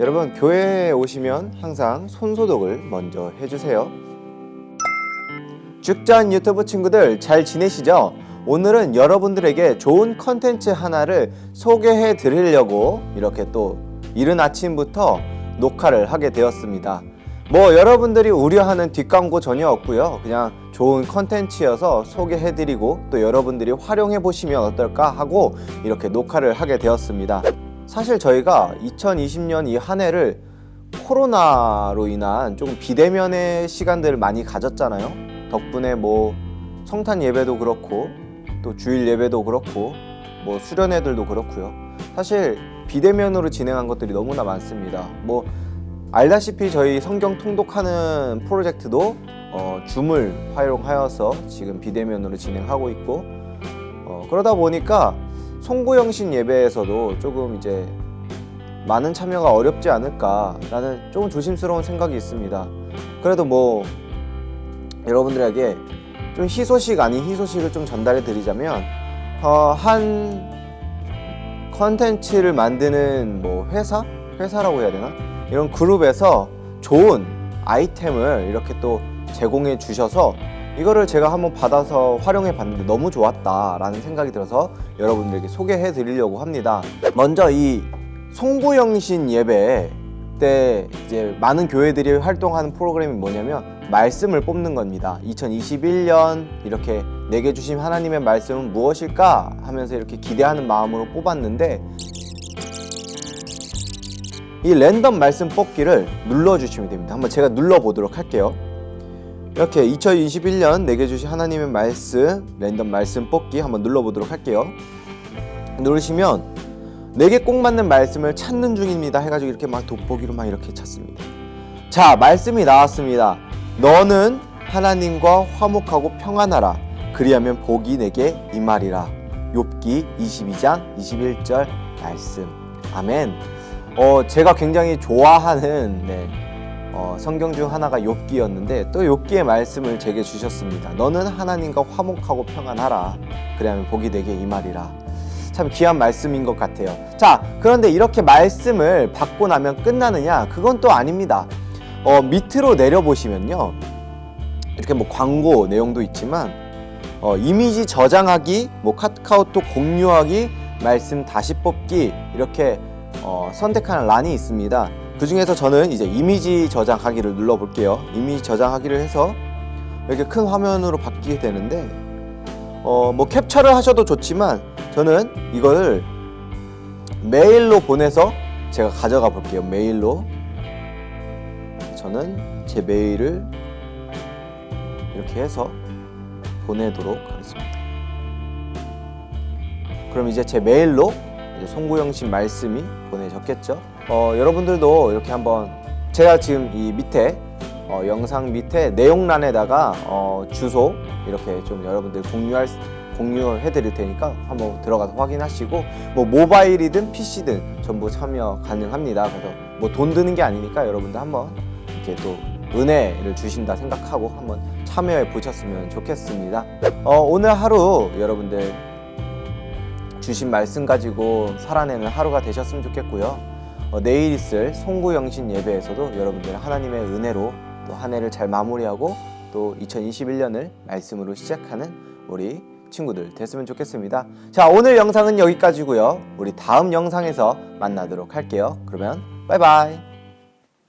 여러분 교회에 오시면 항상 손 소독을 먼저 해주세요. 죽전 유튜브 친구들 잘 지내시죠? 오늘은 여러분들에게 좋은 컨텐츠 하나를 소개해 드리려고 이렇게 또 이른 아침부터 녹화를 하게 되었습니다. 뭐 여러분들이 우려하는 뒷광고 전혀 없고요. 그냥 좋은 컨텐츠여서 소개해 드리고 또 여러분들이 활용해 보시면 어떨까 하고 이렇게 녹화를 하게 되었습니다. 사실 저희가 2020년 이 한 해를 코로나로 인한 조금 비대면의 시간들을 많이 가졌잖아요. 덕분에 뭐 성탄 예배도 그렇고 또 주일 예배도 그렇고 뭐 수련회들도 그렇고요. 사실 비대면으로 진행한 것들이 너무나 많습니다. 뭐 알다시피 저희 성경 통독하는 프로젝트도 어, 줌을 활용하여서 지금 비대면으로 진행하고 있고 어, 그러다 보니까 송구영신 예배에서도 조금 이제 많은 참여가 어렵지 않을까라는 조금 조심스러운 생각이 있습니다. 그래도 뭐 여러분들에게 좀 희소식 아닌 희소식을 좀 전달해 드리자면 어, 한 컨텐츠를 만드는 뭐 회사 회사라고 해야 되나 이런 그룹에서 좋은 아이템을 이렇게 또 제공해 주셔서 이거를 제가 한번 받아서 활용해 봤는데 너무 좋았다라는 생각이 들어서 여러분들에게 소개해 드리려고 합니다. 먼저 이 송구영신 예배 때 이제 많은 교회들이 활동하는 프로그램이 뭐냐면 말씀을 뽑는 겁니다. 2021년 이렇게 내게 주신 하나님의 말씀은 무엇일까 하면서 이렇게 기대하는 마음으로 뽑았는데 이 랜덤 말씀 뽑기를 눌러 주시면 됩니다. 한번 제가 눌러 보도록 할게요. 이렇게 2021년 내게 주신 하나님의 말씀 랜덤 말씀 뽑기 한번 눌러보도록 할게요. 누르시면 내게 꼭 맞는 말씀을 찾는 중입니다. 해가지고 이렇게 막 돋보기로 막 이렇게 찾습니다. 자 말씀이 나왔습니다. 너는 하나님과 화목하고 평안하라. 그리하면 복이 내게 임하리라. 욥기 22장 21절 말씀. 아멘. 어 제가 굉장히 좋아하는 네, 어, 성경 중 하나가 욥기였는데 또 욥기의 말씀을 제게 주셨습니다. 너는 하나님과 화목하고 평안하라. 그리하면 복이 내게 임하리라. 참 귀한 말씀인 것 같아요. 자, 그런데 이렇게 말씀을 받고 나면 끝나느냐? 그건 또 아닙니다. 어, 밑으로 내려보시면요. 이렇게 뭐 광고 내용도 있지만, 어, 이미지 저장하기, 뭐 카카오톡 공유하기, 말씀 다시 뽑기, 이렇게 어, 선택하는 란이 있습니다. 그 중에서 저는 이제 이미지 저장하기를 눌러볼게요. 이미지 저장하기를 해서 이렇게 큰 화면으로 바뀌게 되는데, 어, 뭐 캡처를 하셔도 좋지만, 저는 이걸 메일로 보내서 제가 가져가 볼게요. 메일로. 저는 제 메일을 이렇게 해서 보내도록 하겠습니다. 그럼 이제 제 메일로 송구영신 말씀이 보내졌겠죠. 어, 여러분들도 이렇게 한번 제가 지금 이 밑에 어, 영상 밑에 내용란에다가 어, 주소 이렇게 좀 여러분들 공유할 수- 공유해 드릴 테니까 한번 들어가서 확인하시고 뭐 모바일이든 PC든 전부 참여 가능합니다. 그래서 뭐 돈 드는 게 아니니까 여러분들 한번 이렇게 또 은혜를 주신다 생각하고 한번 참여해 보셨으면 좋겠습니다. 어, 오늘 하루 여러분들 주신 말씀 가지고 살아내는 하루가 되셨으면 좋겠고요. 어, 내일 있을 송구영신 예배에서도 여러분들 하나님의 은혜로 또 한 해를 잘 마무리하고 또 2021년을 말씀으로 시작하는 우리 친구들 됐으면 좋겠습니다. 자, 오늘 영상은 여기까지고요. 우리 다음 영상에서 만나도록 할게요. 그러면 바이바이.